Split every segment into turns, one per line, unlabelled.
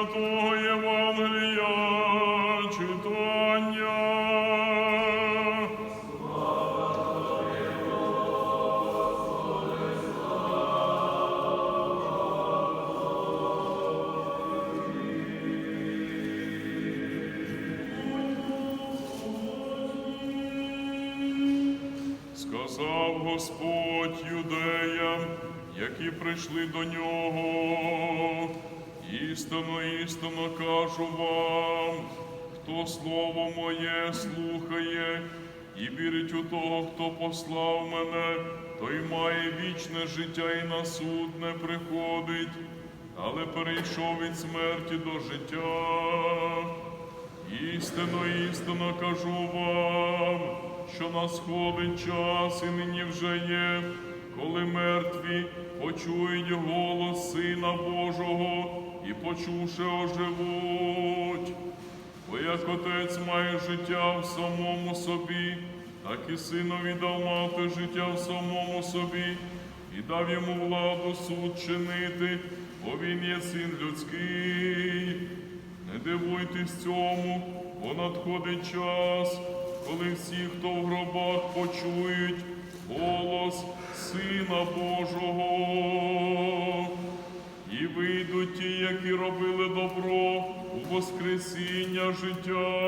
святого Євангелія читання. Сказав Господь юдеям, які прийшли до нього. Істинно, істинно кажу вам, хто слово моє слухає і вірить у того, хто послав мене, той має вічне життя і на суд не приходить, але перейшов від смерті до життя. Істинно, істинно кажу вам, що насходить час і нині вже є, коли мертві почують голос Сина Божого і почувши оживуть. Бо як отець має життя в самому собі, так і синові дав мати життя в самому собі, і дав йому владу суд чинити, бо він є син людський. Не дивуйтесь цьому, бо надходить час, коли всі, хто в гробах почують голос Сина Божого. І вийдуть ті, які робили добро у Воскресіння життя,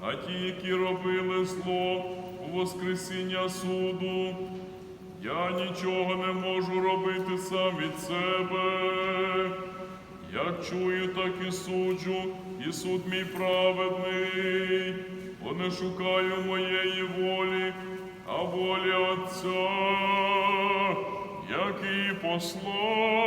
а ті, які робили зло у Воскресіння суду. Я нічого не можу робити сам від себе. Як чую, так і суджу, і суд мій праведний, бо не шукаю моєї волі, а волі Отця, який послав